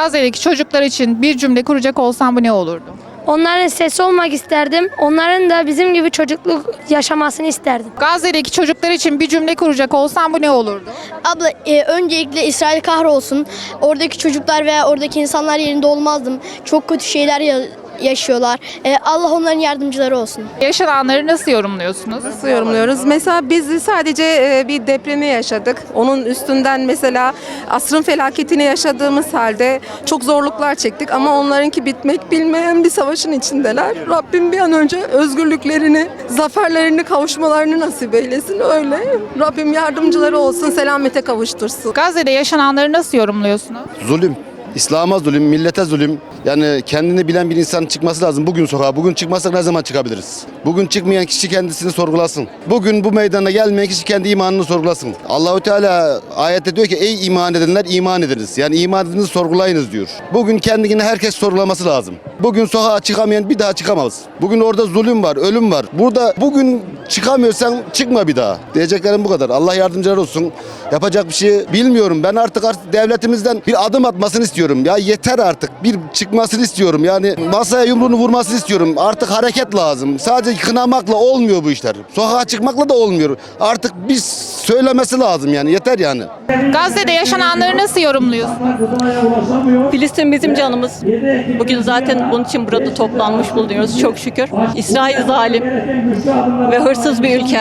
Gazze'deki çocuklar için bir cümle kuracak olsan bu ne olurdu? Onların sesi olmak isterdim. Onların da bizim gibi çocukluk yaşamasını isterdim. Gazze'deki çocuklar için bir cümle kuracak olsan bu ne olurdu? Abla e, öncelikle İsrail kahrolsun. Oradaki çocuklar veya oradaki insanlar yerinde olmazdım. Çok kötü şeyler ya- yaşıyorlar. E, Allah onların yardımcıları olsun. Yaşananları nasıl yorumluyorsunuz? Nasıl yorumluyoruz? Mesela biz sadece e, bir depremi yaşadık. Onun üstünden mesela asrın felaketini yaşadığımız halde çok zorluklar çektik ama onlarınki bitmek bilmeyen bir savaşın içindeler. Rabbim bir an önce özgürlüklerini, zaferlerini kavuşmalarını nasip eylesin öyle. Rabbim yardımcıları olsun, selamete kavuştursun. Gazze'de yaşananları nasıl yorumluyorsunuz? Zulüm. İslam'a zulüm, millete zulüm. Yani kendini bilen bir insan çıkması lazım bugün sokağa. Bugün çıkmazsak ne zaman çıkabiliriz? Bugün çıkmayan kişi kendisini sorgulasın. Bugün bu meydana gelmeyen kişi kendi imanını sorgulasın. Allahü Teala ayette diyor ki ey iman edenler iman ediniz. Yani iman ediniz sorgulayınız diyor. Bugün kendini herkes sorgulaması lazım. Bugün sokağa çıkamayan bir daha çıkamaz. Bugün orada zulüm var, ölüm var. Burada bugün çıkamıyorsan çıkma bir daha. Diyeceklerim bu kadar. Allah yardımcılar olsun. Yapacak bir şey bilmiyorum. Ben artık, artık devletimizden bir adım atmasını istiyorum. Ya yeter artık. Bir çıkmasını istiyorum. Yani masaya yumruğunu vurmasını istiyorum. Artık hareket lazım. Sadece kınamakla olmuyor bu işler. Sokağa çıkmakla da olmuyor. Artık bir söylemesi lazım yani. Yeter yani. Gazze'de yaşananları nasıl yorumluyorsunuz? Filistin bizim canımız. Bugün zaten bunun için burada toplanmış bulunuyoruz çok şükür. İsrail zalim ve hırsız bir ülke.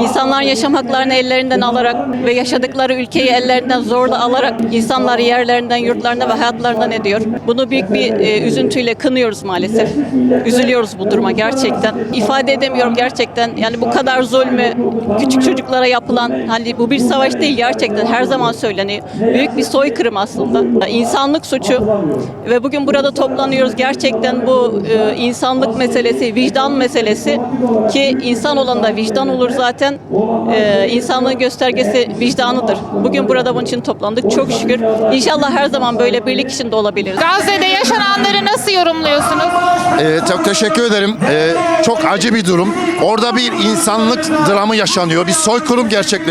İnsanlar yaşam haklarını ellerinden alarak ve yaşadıkları ülkeyi ellerinden zorla alarak insanları yerlerinden, yurtlarına ve hayatlarından ediyor. Bunu büyük bir e, üzüntüyle kınıyoruz maalesef. Üzülüyoruz bu duruma gerçekten. İfade edemiyorum gerçekten. Yani bu kadar zulmü küçük çocuklara yapılan hani bu bir savaş değil gerçekten her zaman söyleniyor. Büyük bir soykırım aslında. İnsanlık suçu ve bugün burada toplanıyoruz. Gerçekten bu e, insanlık meselesi, vicdan meselesi ki insan olan da vicdan olur zaten. E, insanlığın göstergesi vicdanıdır. Bugün burada bunun için toplandık. Çok şükür. İnşallah her zaman böyle birlik içinde olabiliriz. Gazze'de yaşananları nasıl yorumluyorsunuz? Ee, çok teşekkür ederim. Ee, çok acı bir durum. Orada bir insanlık dramı yaşanıyor. Bir soykırım gerçekleşiyor.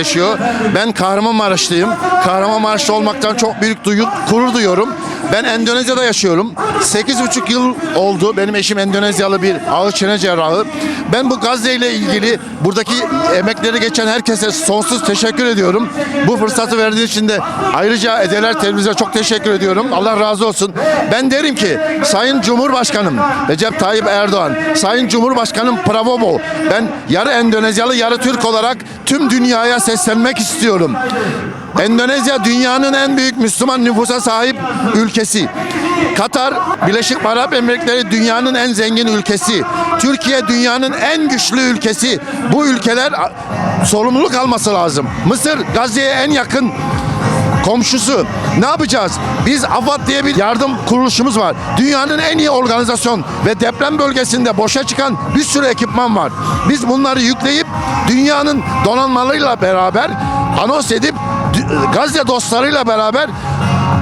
Ben Kahramanmaraşlıyım. Kahramanmaraşlı olmaktan çok büyük duyu, gurur duyuyorum. Ben Endonezya'da yaşıyorum. 8,5 yıl oldu. Benim eşim Endonezyalı bir ağır çene cerrahı. Ben bu Gazze ile ilgili buradaki emekleri geçen herkese sonsuz teşekkür ediyorum. Bu fırsatı verdiği için de ayrıca Edeler Televizyon'a çok teşekkür ediyorum. Allah razı olsun. Ben derim ki Sayın Cumhurbaşkanım Recep Tayyip Erdoğan, Sayın Cumhurbaşkanım Pravobo, ben yarı Endonezyalı yarı Türk olarak tüm dünyaya seslenmek istiyorum. Endonezya dünyanın en büyük Müslüman nüfusa sahip ülkesi. Katar, Birleşik Arap Emirlikleri dünyanın en zengin ülkesi. Türkiye dünyanın en güçlü ülkesi. Bu ülkeler sorumluluk alması lazım. Mısır Gazze'ye en yakın komşusu. Ne yapacağız? Biz AFAD diye bir yardım kuruluşumuz var. Dünyanın en iyi organizasyon ve deprem bölgesinde boşa çıkan bir sürü ekipman var. Biz bunları yükleyip dünyanın donanmalarıyla beraber anons edip Gazze dostlarıyla beraber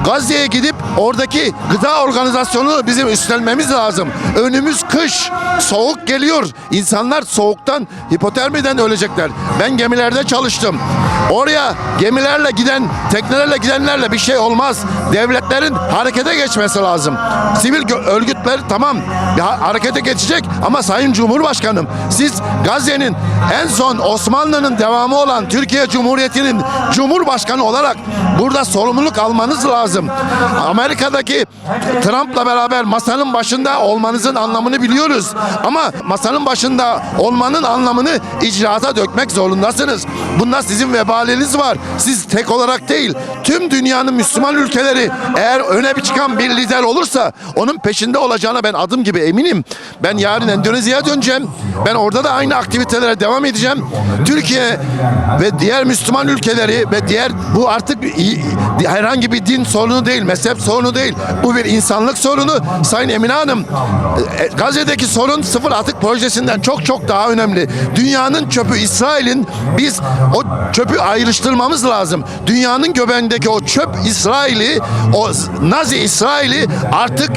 Gazze'ye gidip oradaki gıda organizasyonunu bizim üstlenmemiz lazım. Önümüz kış, soğuk geliyor. İnsanlar soğuktan, hipotermiden ölecekler. Ben gemilerde çalıştım. Oraya gemilerle giden, teknelerle gidenlerle bir şey olmaz. Devletlerin harekete geçmesi lazım. Sivil örgütler tamam harekete geçecek ama Sayın Cumhurbaşkanım siz Gazze'nin en son Osmanlı'nın devamı olan Türkiye Cumhuriyeti'nin Cumhurbaşkanı olarak burada sorumluluk almanız lazım. Amerika'daki Trump'la beraber masanın başında olmanızın anlamını biliyoruz. Ama masanın başında olmanın anlamını icraata dökmek zorundasınız. Bunda sizin vebaliniz var. Siz tek olarak değil, tüm dünyanın Müslüman ülkeleri eğer öne bir çıkan bir lider olursa onun peşinde olacağına ben adım gibi eminim. Ben yarın Endonezya'ya döneceğim. Ben orada da aynı aktivitelere devam edeceğim. Türkiye ve diğer Müslüman ülkeleri ve diğer bu artık herhangi bir din sorunu değil, mezhep sorunu değil. Bu bir insanlık sorunu. Sayın Emine Hanım, e, Gazze'deki sorun sıfır atık projesinden çok çok daha önemli. Dünyanın çöpü İsrail'in biz o çöpü ayrıştırmamız lazım. Dünyanın göbeğindeki o çöp İsrail'i, o Nazi İsrail'i artık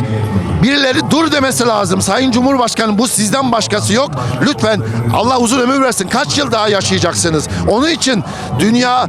birileri dur demesi lazım. Sayın Cumhurbaşkanı bu sizden başkası yok. Lütfen Allah uzun ömür versin. Kaç yıl daha yaşayacaksınız? Onun için dünya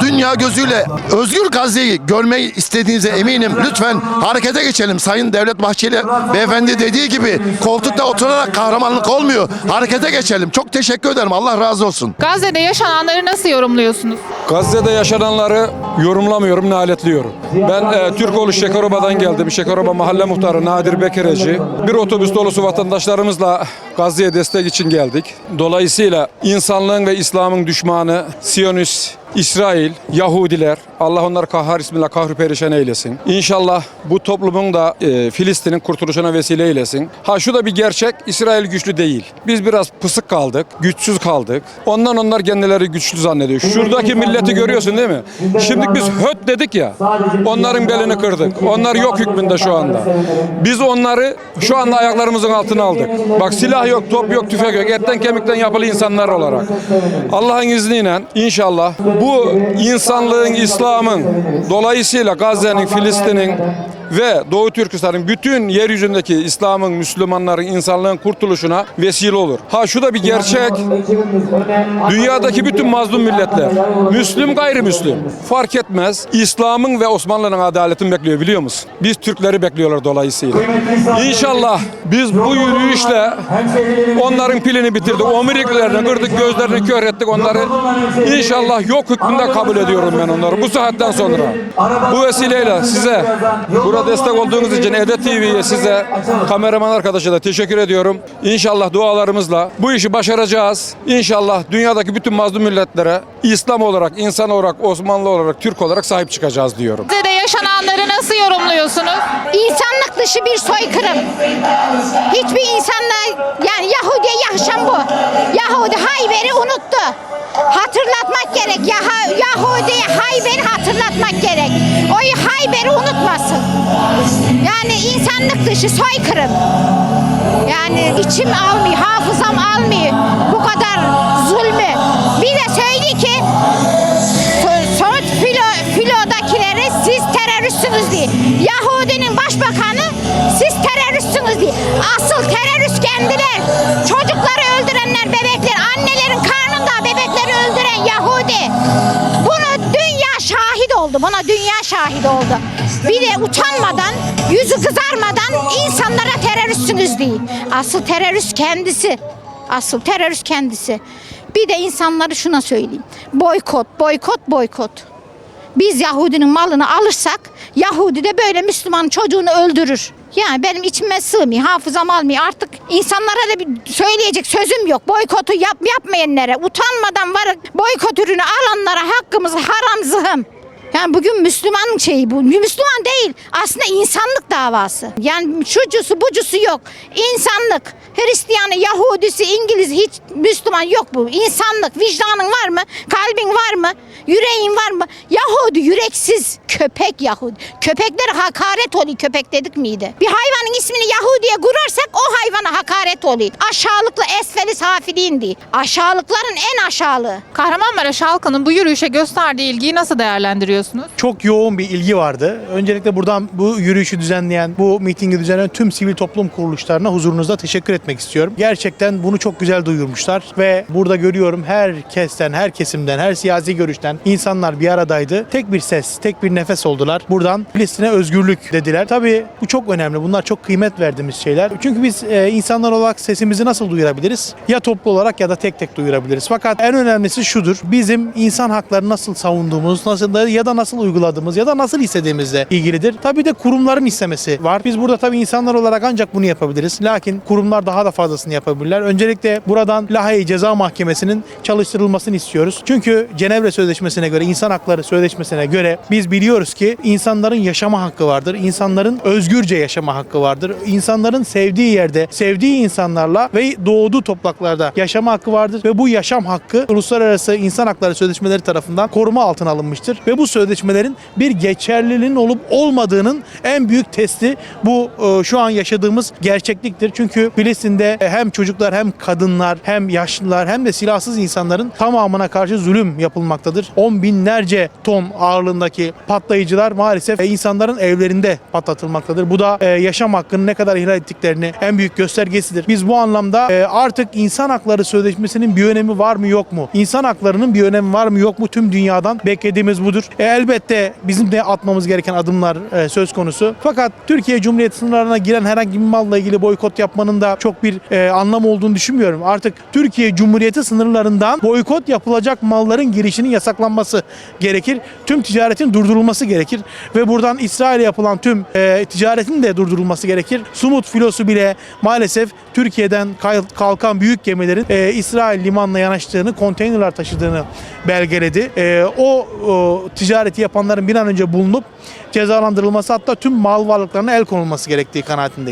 dünya gözüyle özgür Gazze'yi görmeyi istediğinize eminim. Lütfen harekete geçelim. Sayın Devlet Bahçeli beyefendi dediği gibi koltukta oturarak kahramanlık olmuyor. Harekete geçelim. Çok teşekkür ederim. Allah razı olsun. Gazze'de yaşananları nasıl yorumluyorsunuz? Gazze'de yaşananları yorumlamıyorum, naletliyorum. Ben e, Türkoğlu Şekeroba'dan geldim. Şekeroba Mahalle Muhtarı Nadir Bekereci. Bir otobüs dolusu vatandaşlarımızla Gazze'ye destek için geldik. Dolayısıyla insanlığın ve İslam'ın düşmanı Siyonist, İsrail, Yahudiler, Allah onları kahhar ismiyle kahru perişan eylesin. İnşallah bu toplumun da e, Filistin'in kurtuluşuna vesile eylesin. Ha şu da bir gerçek, İsrail güçlü değil. Biz biraz pısık kaldık, güçsüz kaldık. Ondan onlar kendileri güçlü zannediyor. Şuradaki milleti görüyorsun değil mi? Şimdi biz höt dedik ya, onların belini kırdık. Onlar yok hükmünde şu anda. Biz onları şu anda ayaklarımızın altına aldık. Bak silah yok, top yok, tüfek yok. Etten kemikten yapılı insanlar olarak. Allah'ın izniyle inşallah bu insanlığın, İslam'ın dolayısıyla Gazze'nin, Filistin'in ve Doğu Türkistan'ın bütün yeryüzündeki İslam'ın, Müslümanların, insanlığın kurtuluşuna vesile olur. Ha şu da bir gerçek. Dünyadaki bütün mazlum milletler, Müslüm gayrimüslim fark etmez. İslam'ın ve Osmanlı'nın adaletini bekliyor biliyor musun? Biz Türkleri bekliyorlar dolayısıyla. İnşallah biz bu yürüyüşle onların pilini bitirdik. Omuriklerini kırdık, gözlerini kör ettik onları. İnşallah yok hükmünde kabul ediyorum ben onları bu saatten sonra. Bu vesileyle size burada destek olduğunuz için Ede TV'ye size kameraman arkadaşa da teşekkür ediyorum. İnşallah dualarımızla bu işi başaracağız. İnşallah dünyadaki bütün mazlum milletlere İslam olarak, insan olarak, Osmanlı olarak, Türk olarak sahip çıkacağız diyorum. Gazze'de yaşananları nasıl yorumluyorsunuz? İnsanlık dışı bir soykırım. Hiçbir insanla yani Yahudi'ye yakışan bu. Yahudi Hayber'i unuttu. Hatırlatmak gerek. İnsanlık dışı soykırım. Yani içim almıyor, hafızam almıyor. Bu kadar zulmü. Bir de söyledi ki So- Somut filo, filodakilere siz teröristsiniz diye. Yahudinin başbakanı siz teröristsiniz diye. Asıl terörist kendiler. Çocukları öldürenler bebekler. Annelerin karnında bebekleri öldüren Yahudi. Bunu dünya şahit oldu. Buna dünya şahit oldu. Bir de utanmadan, yüzü kızarmadan insanlara teröristsiniz diye. Asıl terörist kendisi. Asıl terörist kendisi. Bir de insanları şuna söyleyeyim. Boykot, boykot, boykot. Biz Yahudinin malını alırsak Yahudi de böyle Müslüman çocuğunu öldürür. Yani benim içime sığmıyor, hafızam almıyor. Artık insanlara da bir söyleyecek sözüm yok. Boykotu yap, yapmayanlara, utanmadan var boykot ürünü alanlara hakkımız haram zıhım. Yani bugün Müslüman şeyi bu. Müslüman değil. Aslında insanlık davası. Yani şucusu bucusu yok. İnsanlık. Hristiyanı, Yahudisi, İngiliz hiç Müslüman yok bu. İnsanlık. Vicdanın var mı? Kalbin var mı? Yüreğin var mı? Yahudi yüreksiz. Köpek Yahudi. Köpeklere hakaret oluyor köpek dedik miydi? Bir hayvanın ismini Yahudi'ye kurarsak o hayvana hakaret oluyor. Aşağılıklı esfeli safiliğin değil. Aşağılıkların en aşağılığı. Kahramanmaraş halkının bu yürüyüşe gösterdiği ilgiyi nasıl değerlendiriyorsunuz? Çok yoğun bir ilgi vardı. Öncelikle buradan bu yürüyüşü düzenleyen, bu mitingi düzenleyen tüm sivil toplum kuruluşlarına huzurunuzda teşekkür etmek istiyorum. Gerçekten bunu çok güzel duyurmuşlar ve burada görüyorum herkesten, her kesimden, her siyasi görüşten insanlar bir aradaydı. Tek bir ses, tek bir nefes oldular. Buradan Filistin'e özgürlük dediler. Tabii bu çok önemli. Bunlar çok kıymet verdiğimiz şeyler. Çünkü biz e, insanlar olarak sesimizi nasıl duyurabiliriz? Ya toplu olarak ya da tek tek duyurabiliriz. Fakat en önemlisi şudur. Bizim insan haklarını nasıl savunduğumuz, nasıl da ya da nasıl uyguladığımız ya da nasıl istediğimizle ilgilidir. Tabii de kurumların istemesi var. Biz burada tabii insanlar olarak ancak bunu yapabiliriz. Lakin kurumlar daha da fazlasını yapabilirler. Öncelikle buradan Lahey Ceza Mahkemesi'nin çalıştırılmasını istiyoruz. Çünkü Cenevre Sözleşmesi'ne göre, İnsan Hakları Sözleşmesi'ne göre biz biliyoruz ki insanların yaşama hakkı vardır. İnsanların özgürce yaşama hakkı vardır. İnsanların sevdiği yerde, sevdiği insanlarla ve doğduğu topraklarda yaşama hakkı vardır ve bu yaşam hakkı Uluslararası İnsan Hakları Sözleşmeleri tarafından koruma altına alınmıştır ve bu sözleşmelerin bir geçerliliğinin olup olmadığının en büyük testi bu e, şu an yaşadığımız gerçekliktir. Çünkü Filistin'de hem çocuklar hem kadınlar hem yaşlılar hem de silahsız insanların tamamına karşı zulüm yapılmaktadır. On binlerce ton ağırlığındaki patlayıcılar maalesef e, insanların evlerinde patlatılmaktadır. Bu da e, yaşam hakkını ne kadar ihlal ettiklerini en büyük göstergesidir. Biz bu anlamda e, artık insan hakları sözleşmesinin bir önemi var mı yok mu? İnsan haklarının bir önemi var mı yok mu? Tüm dünyadan beklediğimiz budur. E, elbette bizim de atmamız gereken adımlar e, söz konusu. Fakat Türkiye Cumhuriyeti sınırlarına giren herhangi bir malla ilgili boykot yapmanın da çok bir e, anlam olduğunu düşünmüyorum. Artık Türkiye Cumhuriyeti sınırlarından boykot yapılacak malların girişinin yasaklanması gerekir. Tüm ticaretin durdurulması gerekir ve buradan İsrail'e yapılan tüm e, ticaretin de durdurulması gerekir. Sumut filosu bile maalesef Türkiye'den kalkan büyük gemilerin e, İsrail limanına yanaştığını, konteynerler taşıdığını belgeledi. E, o, o ticareti yapanların bir an önce bulunup cezalandırılması hatta tüm mal varlıklarına el konulması gerektiği kanaatindeyim.